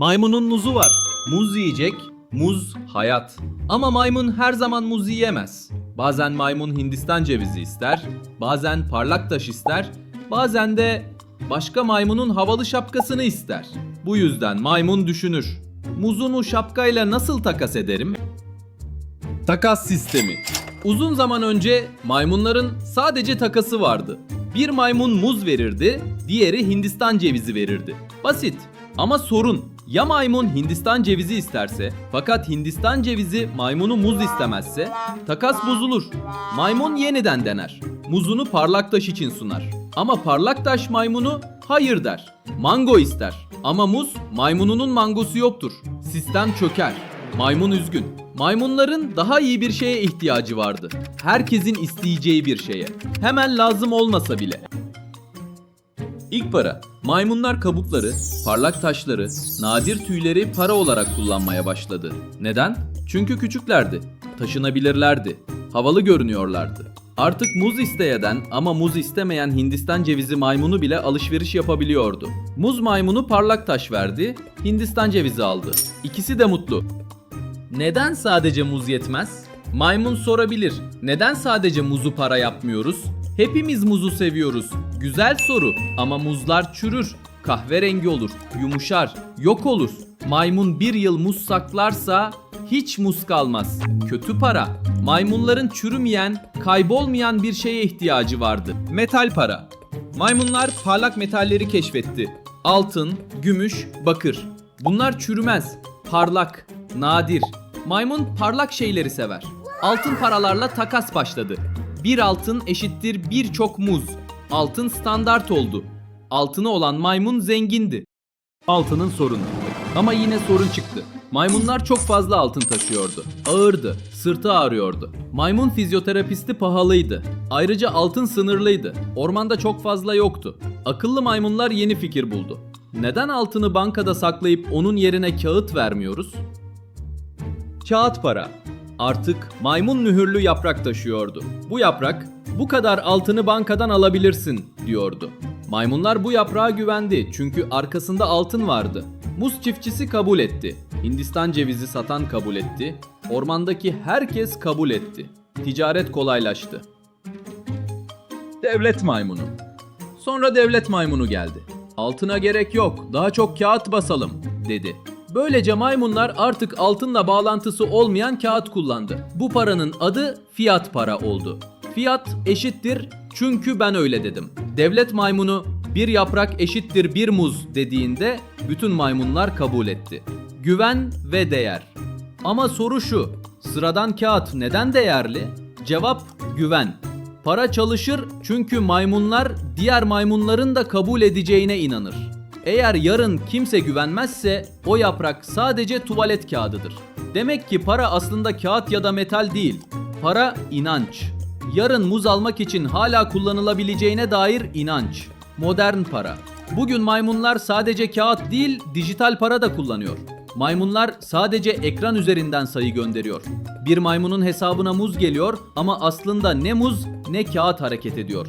Maymunun muzu var. Muz yiyecek, muz hayat. Ama maymun her zaman muz yiyemez. Bazen maymun Hindistan cevizi ister, bazen parlak taş ister, bazen de başka maymunun havalı şapkasını ister. Bu yüzden maymun düşünür. Muzunu şapkayla nasıl takas ederim? Takas sistemi. Uzun zaman önce maymunların sadece takası vardı. Bir maymun muz verirdi, diğeri Hindistan cevizi verirdi. Basit. Ama sorun ya maymun Hindistan cevizi isterse fakat Hindistan cevizi maymunu muz istemezse takas bozulur. Maymun yeniden dener. Muzunu parlak taş için sunar. Ama parlak taş maymunu hayır der. Mango ister. Ama muz maymununun mangosu yoktur. Sistem çöker. Maymun üzgün. Maymunların daha iyi bir şeye ihtiyacı vardı. Herkesin isteyeceği bir şeye. Hemen lazım olmasa bile. İlk para. Maymunlar kabukları, parlak taşları, nadir tüyleri para olarak kullanmaya başladı. Neden? Çünkü küçüklerdi, taşınabilirlerdi, havalı görünüyorlardı. Artık muz isteyeden ama muz istemeyen Hindistan cevizi maymunu bile alışveriş yapabiliyordu. Muz maymunu parlak taş verdi, Hindistan cevizi aldı. İkisi de mutlu. Neden sadece muz yetmez? Maymun sorabilir. Neden sadece muzu para yapmıyoruz? Hepimiz muzu seviyoruz. Güzel soru ama muzlar çürür, kahverengi olur, yumuşar, yok olur. Maymun bir yıl muz saklarsa hiç muz kalmaz. Kötü para. Maymunların çürümeyen, kaybolmayan bir şeye ihtiyacı vardı. Metal para. Maymunlar parlak metalleri keşfetti. Altın, gümüş, bakır. Bunlar çürümez, parlak, nadir. Maymun parlak şeyleri sever. Altın paralarla takas başladı. Bir altın eşittir birçok muz. Altın standart oldu. Altını olan maymun zengindi. Altının sorunu. Ama yine sorun çıktı. Maymunlar çok fazla altın taşıyordu. Ağırdı, sırtı ağrıyordu. Maymun fizyoterapisti pahalıydı. Ayrıca altın sınırlıydı. Ormanda çok fazla yoktu. Akıllı maymunlar yeni fikir buldu. Neden altını bankada saklayıp onun yerine kağıt vermiyoruz? Kağıt para. Artık maymun mühürlü yaprak taşıyordu. Bu yaprak, bu kadar altını bankadan alabilirsin diyordu. Maymunlar bu yaprağa güvendi çünkü arkasında altın vardı. Muz çiftçisi kabul etti. Hindistan cevizi satan kabul etti. Ormandaki herkes kabul etti. Ticaret kolaylaştı. Devlet maymunu. Sonra devlet maymunu geldi. Altına gerek yok, daha çok kağıt basalım, dedi. Böylece maymunlar artık altınla bağlantısı olmayan kağıt kullandı. Bu paranın adı fiyat para oldu. Fiyat eşittir çünkü ben öyle dedim. Devlet maymunu bir yaprak eşittir bir muz dediğinde bütün maymunlar kabul etti. Güven ve değer. Ama soru şu. Sıradan kağıt neden değerli? Cevap güven. Para çalışır çünkü maymunlar diğer maymunların da kabul edeceğine inanır. Eğer yarın kimse güvenmezse o yaprak sadece tuvalet kağıdıdır. Demek ki para aslında kağıt ya da metal değil. Para inanç. Yarın muz almak için hala kullanılabileceğine dair inanç. Modern para. Bugün maymunlar sadece kağıt değil, dijital para da kullanıyor. Maymunlar sadece ekran üzerinden sayı gönderiyor. Bir maymunun hesabına muz geliyor ama aslında ne muz ne kağıt hareket ediyor.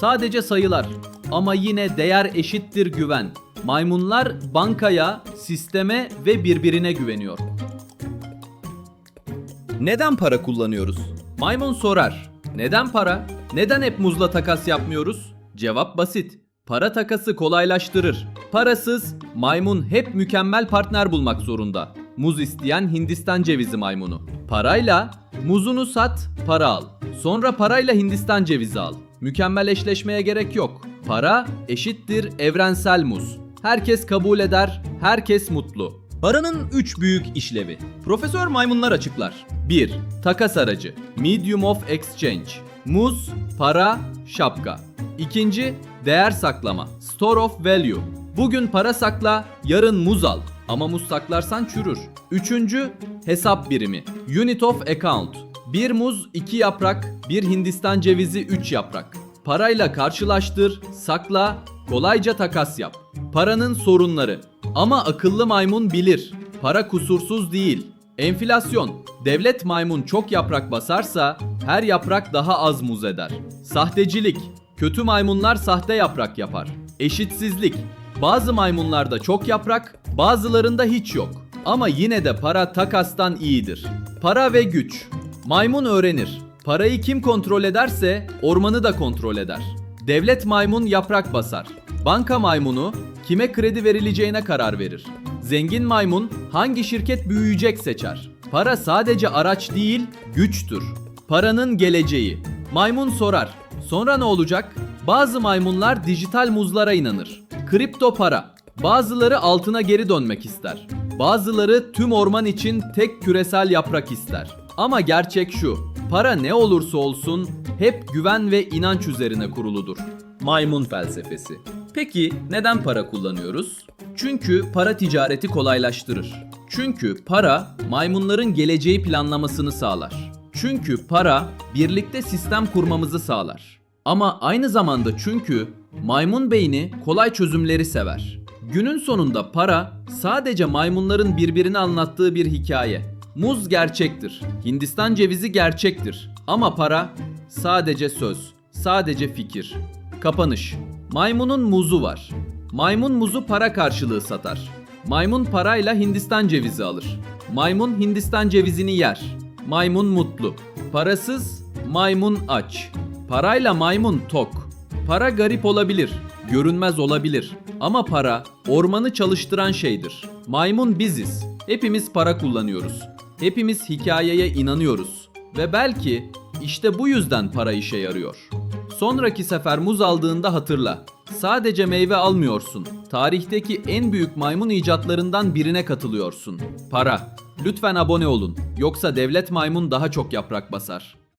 Sadece sayılar ama yine değer eşittir güven. Maymunlar bankaya, sisteme ve birbirine güveniyor. Neden para kullanıyoruz? Maymun sorar. Neden para? Neden hep muzla takas yapmıyoruz? Cevap basit. Para takası kolaylaştırır. Parasız maymun hep mükemmel partner bulmak zorunda. Muz isteyen Hindistan cevizi maymunu. Parayla muzunu sat, para al. Sonra parayla Hindistan cevizi al. Mükemmel eşleşmeye gerek yok. Para eşittir evrensel muz. Herkes kabul eder, herkes mutlu. Paranın 3 büyük işlevi. Profesör maymunlar açıklar. 1. Takas aracı. Medium of exchange. Muz, para, şapka. İkinci, değer saklama. Store of value. Bugün para sakla, yarın muz al. Ama muz saklarsan çürür. Üçüncü, hesap birimi. Unit of account. Bir muz, iki yaprak, bir Hindistan cevizi, üç yaprak. Parayla karşılaştır, sakla, kolayca takas yap. Paranın sorunları. Ama akıllı maymun bilir. Para kusursuz değil. Enflasyon. Devlet maymun çok yaprak basarsa her yaprak daha az muz eder. Sahtecilik. Kötü maymunlar sahte yaprak yapar. Eşitsizlik. Bazı maymunlarda çok yaprak, bazılarında hiç yok. Ama yine de para takastan iyidir. Para ve güç. Maymun öğrenir. Parayı kim kontrol ederse ormanı da kontrol eder. Devlet maymun yaprak basar. Banka maymunu kime kredi verileceğine karar verir. Zengin maymun hangi şirket büyüyecek seçer. Para sadece araç değil, güçtür. Paranın geleceği. Maymun sorar. Sonra ne olacak? Bazı maymunlar dijital muzlara inanır. Kripto para. Bazıları altına geri dönmek ister. Bazıları tüm orman için tek küresel yaprak ister. Ama gerçek şu. Para ne olursa olsun hep güven ve inanç üzerine kuruludur. Maymun felsefesi. Peki neden para kullanıyoruz? Çünkü para ticareti kolaylaştırır. Çünkü para maymunların geleceği planlamasını sağlar. Çünkü para birlikte sistem kurmamızı sağlar. Ama aynı zamanda çünkü maymun beyni kolay çözümleri sever. Günün sonunda para sadece maymunların birbirini anlattığı bir hikaye. Muz gerçektir. Hindistan cevizi gerçektir. Ama para sadece söz, sadece fikir. Kapanış. Maymunun muzu var. Maymun muzu para karşılığı satar. Maymun parayla Hindistan cevizi alır. Maymun Hindistan cevizini yer. Maymun mutlu. Parasız maymun aç. Parayla maymun tok. Para garip olabilir, görünmez olabilir ama para ormanı çalıştıran şeydir. Maymun biziz. Hepimiz para kullanıyoruz. Hepimiz hikayeye inanıyoruz ve belki işte bu yüzden para işe yarıyor. Sonraki sefer muz aldığında hatırla. Sadece meyve almıyorsun. Tarihteki en büyük maymun icatlarından birine katılıyorsun. Para. Lütfen abone olun. Yoksa devlet maymun daha çok yaprak basar.